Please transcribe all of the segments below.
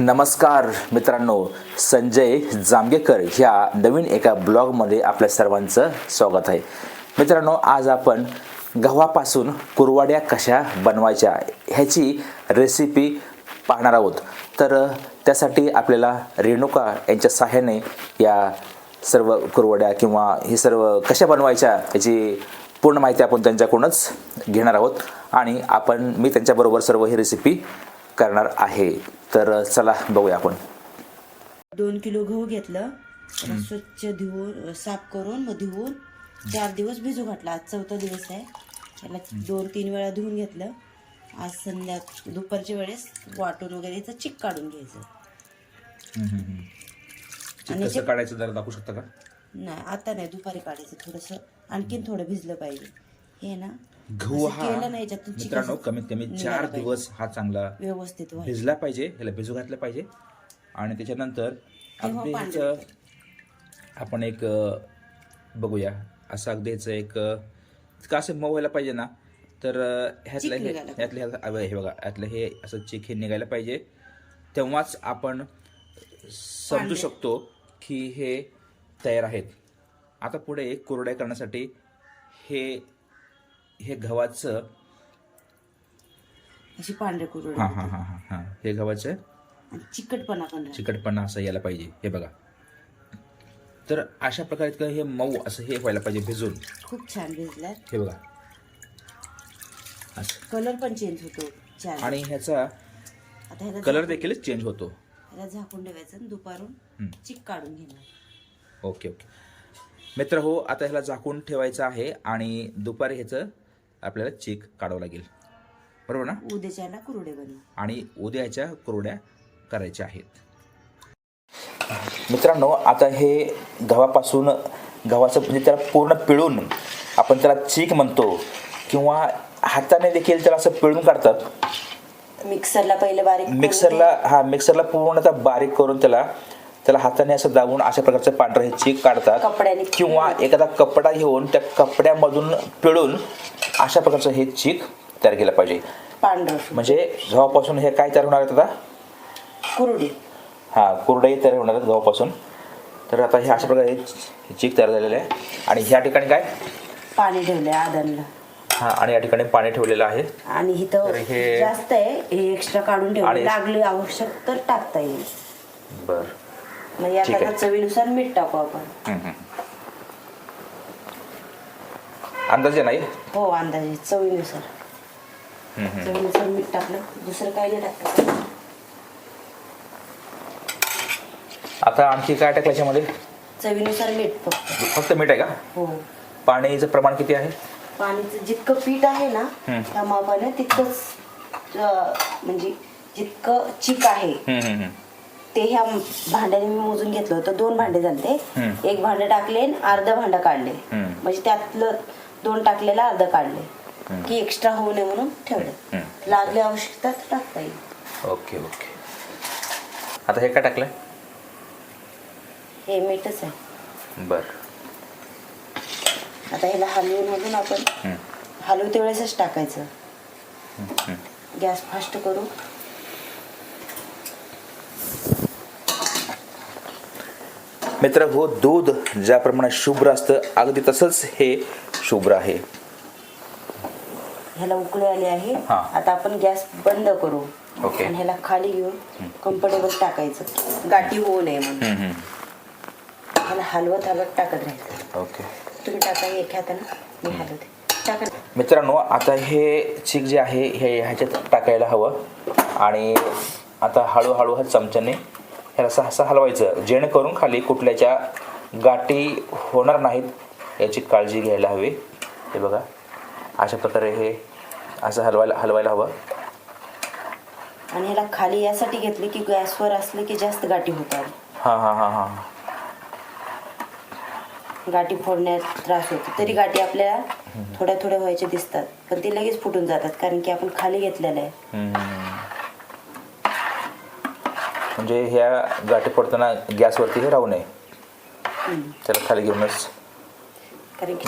नमस्कार मित्रांनो संजय जांभेकर ह्या नवीन एका ब्लॉगमध्ये आपल्या सर्वांचं स्वागत आहे. मित्रांनो आज आपण गव्हापासून कुरवाड्या कशा बनवायच्या ह्याची रेसिपी पाहणार आहोत. तर त्यासाठी आपल्याला रेणुका यांच्या सहाय्याने या सर्व कुरवड्या किंवा हे सर्व कशा बनवायच्या याची पूर्ण माहिती आपण त्यांच्याकडूनच घेणार आहोत. आणि आपण मी त्यांच्याबरोबर सर्व ही रेसिपी करणार आहे. तर चला बघूया आपण. दोन किलो गहू घेतलं. स्वच्छ धुवून साफ करून मग धुवून चार दिवस भिजू घातला. आज चौथा दिवस आहे. त्याला दोन तीन वेळा धुवून घेतलं. आज संध्या दुपारच्या वेळेस वाटून वगैरे याचं चिक काढून घ्यायचं. आणि कसं काढायचं जरा दाखवू शकता का? नाही आता नाही. दुपारी काढायचं थोडंसं. आणखीन थोडं भिजलं पाहिजे. हे ना गहू असं हा केलं नाही मित्रांनो कमीत कमी चार. दिवस हा चांगला व्यवस्थित भिजला पाहिजे ह्याला भिजू घातलं पाहिजे. आणि त्याच्यानंतर अगदी ह्याचं आपण एक अं, बघूया. असं अगदी ह्याचं एक अं, इतकं असं मऊ व्हायला पाहिजे ना तर अं, ह्यातलं चिक हे निघायला ह्यातलं अवय हे बघा ह्यातलं हे असं चिक हे निघायला पाहिजे. तेव्हाच आपण समजू. शकतो की हे तयार आहेत. आता पुढे कुरड्या करण्यासाठी हे हे गव्हाचं अशी पांढरे कुरडे हां हां हां हां. हां हे गव्हाचं? चिकटपणा पण. चिकटपणा असं यायला पाहिजे. हे बघा. तर अशा प्रकारे इतकं हे मऊ असं हे व्हायला पाहिजे भिजून. खूप छान भिजलाय. हे बघा. असं. कलर पण चेंज होतो. छान. आणि ह्याचा आता ह्याला कलर देखील चेंज होतो. ह्याला झाकून ठेवायचं आणि दुपारून. चिक काढून घेणार. Okay okay. मित्र हो आता ह्याला झाकून ठेवायचं आहे आणि दुपारी ह्याचं आपल्याला चीक काढावं लागेल. बरोबर ना? उद्याच्याला कुरडे बनवू. आणि उद्या ह्याच्या कुरड्या करायच्या आहेत. मित्रांनो आता हे गव्हापासून गव्हाचं म्हणजे त्याला पूर्ण पिळून आपण त्याला चीक म्हणतो किंवा हाताने देखील त्याला असं पिळून काढतात. मिक्सरला पहिले बारीक मिक्सरला हा मिक्सरला पूर्णतः बारीक करून त्याला त्याला हाताने असं दाबून अशा प्रकारचं पांढरं हे चीक काढतात. कपड्याने. किंवा एखादा कपडा घेऊन त्या कपड्यामधून पिळून अशा प्रकारचं हे चीक तयार केलं पाहिजे. पांढरं. म्हणजे गव्हापासून हे काय तयार होणार आहे आता? कुरडी. हा कुरडई तयार होणार आहेत गव्हापासून तर आता हे अशा प्रकारे हे चीक तयार झालेलं आहे. आणि ह्या ठिकाणी काय? पाणी ठेवलंय आदनला. हा आणि या ठिकाणी पाणी ठेवलेलं आहे. आणि इथं तर हे- जास्त आहे हे एक्स्ट्रा काढून ठेवलं लागले आवश्यक तर टाकता येईल. बर. म्हणजे ठीक आता आहे. चवीनुसार मीठ टाकू आपण. अंदाजे नाही? हो अंदाजे चवीनुसार. चवीनुसार मीठ टाकलं दुसरं काही नाही टाकलं आता आणखी काय टाकलं याच्यामध्ये? चवीनुसार मीठ फक्त. फक्त मीठ आहे का? हो. पाणीचं प्रमाण किती आहे? पाणीचं जितकं पीठ आहे ना हम्म. त्या मापाने तितकंच अं, म्हणजे जितकं चिक आहे हम्म, हम्म, हम्म. ते ह्या भांड्याने मी मोजून घेतलं होतं. दोन भांडे झाले. एक भांडं टाकले आणि अर्ध भांडं काढले. म्हणजे त्यातलं दोन टाकलेलं अर्ध काढले. की एक्स्ट्रा होऊ नये म्हणून ठेवलं. लागले आवश्यकता टाकता येईल. Okay okay. आता हे काय टाकलं? हे मीठच आहे. बर. आता ह्याला हलवून मधून आपण हलवते वेळेसच टाकायचं. गॅस फास्ट करू. मित्र हो दूध ज्याप्रमाणे शुभ्र असतं अगदी तसंच हे शुभ्र आहे. ह्याला उकळी आली आहे. हा. आता आपण गॅस बंद करू. ओके. आणि ह्याला खाली घेऊन कम्फर्टेबल टाकायचं. गाठी होऊ नये म्हणून. हम्म, हम्म. ह्याला हलवत हलवत टाकत राहायचं. ओके. तुम्ही टाका एक हाताने मी हलवते. टाका मित्रांनो आता हे चीक जे आहे हे ह्याच्यात टाकायला हवं. आणि आता हळूहळू ह्या चमच्याने ह्याला असं हलवायचं. जेणेकरून खाली कुठल्याच्या गाठी होणार नाहीत याची काळजी घ्यायला हवी. हे बघा. अशा प्रकारे हे असं हलवायला हलवायला हवं. आणि ह्याला खाली यासाठी घेतली की गॅसवर असले की जास्त गाठी होतात. हां हां हां हां. गाठी फोडण्यात त्रास होतो. तरी गाठी आपल्याला थोड्या थोड्या व्हायच्या दिसतात. पण ते लगेच फुटून जातात. कारण की आपण खाली घेतलेलं आहे. म्हणजे ह्या गाठी पडताना गॅसवरती हे राहू नये. त्याला खाली घेऊनच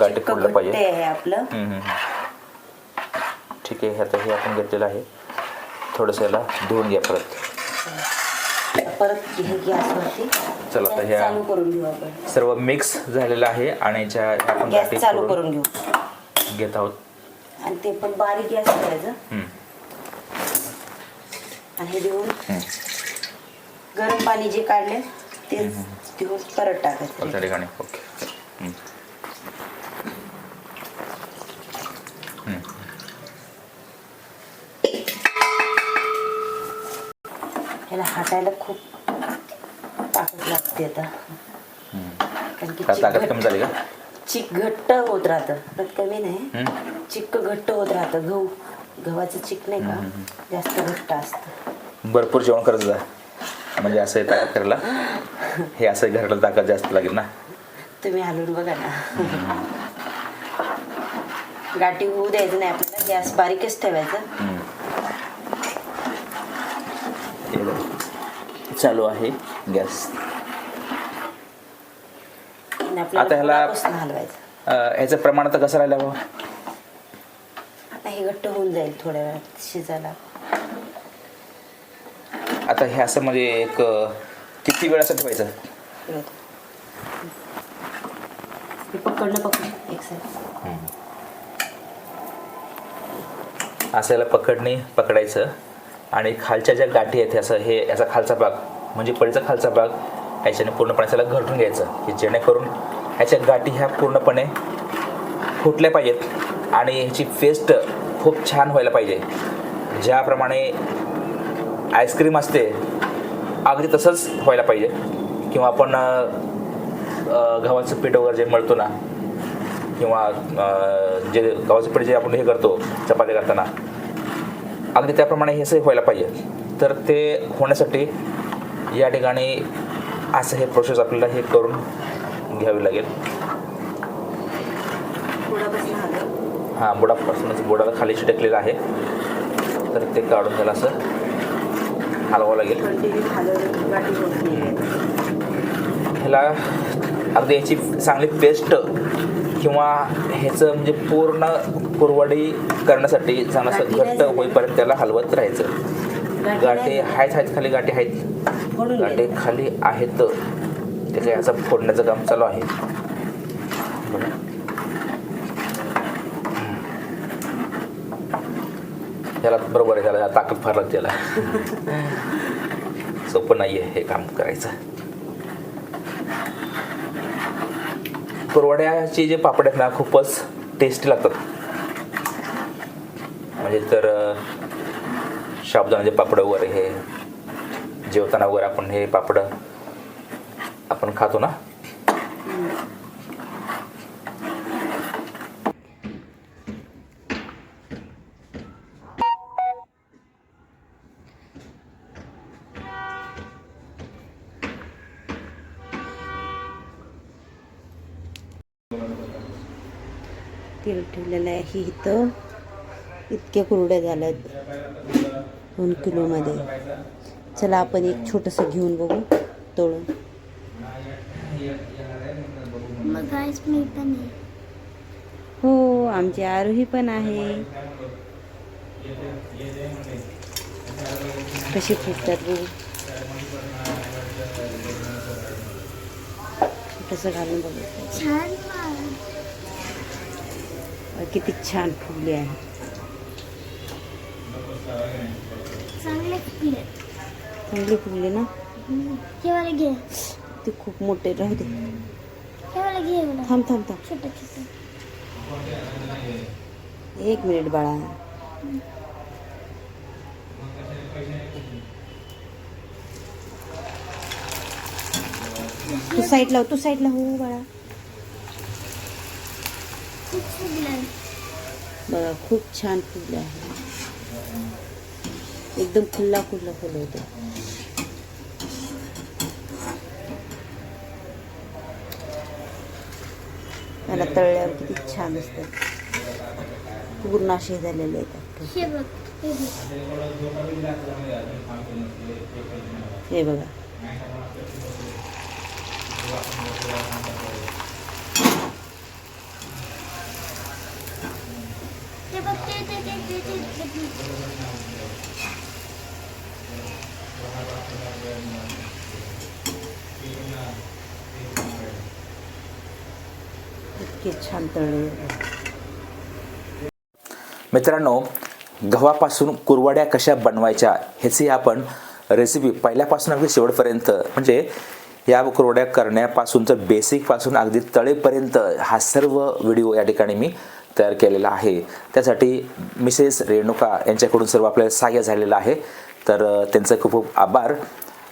गाठी फोडलं पाहिजे. आपलं. ठीक आहे आता हे आपण घेतलेलं आहे. थोडंसं याला धुवून घ्या परत. परत गॅसवरती. चला आता ह्या- सर्व मिक्स झालेलं आहे आणि याच्या आपण गाठी चालू करून घेऊ. घेत आहोत. आणि ते पण बारीक गॅस करायचं. आणि हे देऊन. गरम पाणी जे काढले ते देऊन परत टाकायचं. त्या ठिकाणी? ओके. हम्म. हम्म. ह्याला हाटायला खूप ताकद लागते आता. कारण की चिक ताकद घट- कमी झाली का? चिक घट्ट होत राहतं. ताकद कमी नाही. चिक्क घट्ट होत राहतं. गहू गव्हाचं चिक नाही का? जास्त घट्ट असतं. भरपूर जेवण करत जा. म्हणजे असं ताकद करायला हे असं घराला ताकद जास्त लागेल ना. तुम्ही हलवून बघा ना. गाठी होऊ द्यायचं नाही आपल्याला गॅस बारीकच ठेवायचं. चालू आहे गॅस. आणि आता ह्याला- पुन्हापासून हलवायचं. अं, ह्याचं प्रमाण आता कसं राहिलं? बाबा आता हे घट्ट होऊन जाईल थोड्या वेळात शिजायला. आता हे असं म्हणजे एक किती वेळ असं ठेवायचं? पकड एक साईड असं याला पकडणे पकडायचं. आणि खालच्या ज्या गाठी आहेत असं हे याचा खालचा भाग म्हणजे पळीचा खालचा भाग ह्याच्याने पूर्णपणे त्याला घरटून घ्यायचं. की जेणेकरून ह्याच्या गाठी ह्या पूर्णपणे फुटल्या पाहिजेत. आणि ह्याची पेस्ट खूप छान व्हायला पाहिजे. ज्याप्रमाणे आईस्क्रीम असते अगदी तसंच व्हायला पाहिजे. किंवा आपण गव्हाचं पीठ वगैरे जे मळतो ना किंवा जे गव्हाचं पीठ जे आपण हे करतो चपात्या करताना अगदी त्याप्रमाणे हे असं व्हायला पाहिजे. तर ते होण्यासाठी या ठिकाणी असं हे प्रोसेस आपल्याला हे करून घ्यावी लागेल. हां बुडापासूनच बुडाला खाली चिटकलेलं आहे. तर ते काढून त्याला असं हलवावं लागेल ह्याला अगदी याची चांगली पेस्ट किंवा ह्याचं म्हणजे पूर्ण कुरवडी करण्यासाठी चांगलं घट्ट होईपर्यंत त्याला हलवत राहायचं. गाठी आहेत आहेत खाली गाठी आहेत गाठी. खाली आहेत. त्याच्या याचं फोडण्याचं काम चालू आहे. त्याला बरोबर आहे त्याला ताकद फार लागते त्याला. सोपं नाही आहे हे काम करायचं. कुरवड्याचे जे पापड आहेत ना खूपच टेस्टी लागतात. म्हणजे तर साबुदाण्याचे पापड वगैरे हे जेवताना वगैरे आपण हे पापड आपण खातो ना तेल ठेवलेलं आहे. इथं इतक्या कुरड्या झाल्यात दोन किलोमध्ये. चला आपण एक छोटंसं घेऊन बघू तोडून मग हो आमची आरोही पण आहे. कशी फुटतात बघू. छोटंसं घालून बघू. छान. किती छान फुगले आहे चांगले फुगली ना? वाला घे। ते खूप मोठे राहू दे घे थांब थांब थांब छोटं छोटं। एक मिनिट बाळा तू साईडला तू साईडला हो बाळा बघा खूप छान फुगले आहे. एकदम खुल्ला खुल्ला फुल होते मला तळल्यावर किती छान असतात पूर्ण असे झालेले आहेत हे बघ. मित्रांनो गव्हापासून कुरवाड्या कशा बनवायच्या ह्याची आपण रेसिपी पहिल्यापासून अगदी शेवटपर्यंत म्हणजे या कुरवड्या करण्यापासून तर बेसिकपासून अगदी तळेपर्यंत हा सर्व व्हिडिओ या ठिकाणी मी तयार केलेला आहे. त्यासाठी मिसेस रेणुका यांच्याकडून सर्व आपल्याला सहाय्य झालेलं आहे. तर त्यांचं खूप खूप आभार.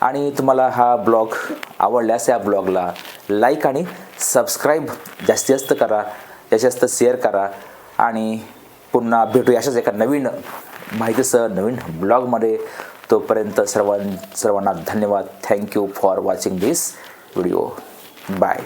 आणि तुम्हाला हा ब्लॉग आवडल्यास या ब्लॉगला लाईक आणि सबस्क्राईब जास्तीत जास्त करा जास्तीत जास्त शेअर करा. आणि पुन्हा भेटू अशाच एका नवीन माहितीसह नवीन ब्लॉगमध्ये. तोपर्यंत सर्वां सर्वांना धन्यवाद. Thank you for watching this video bye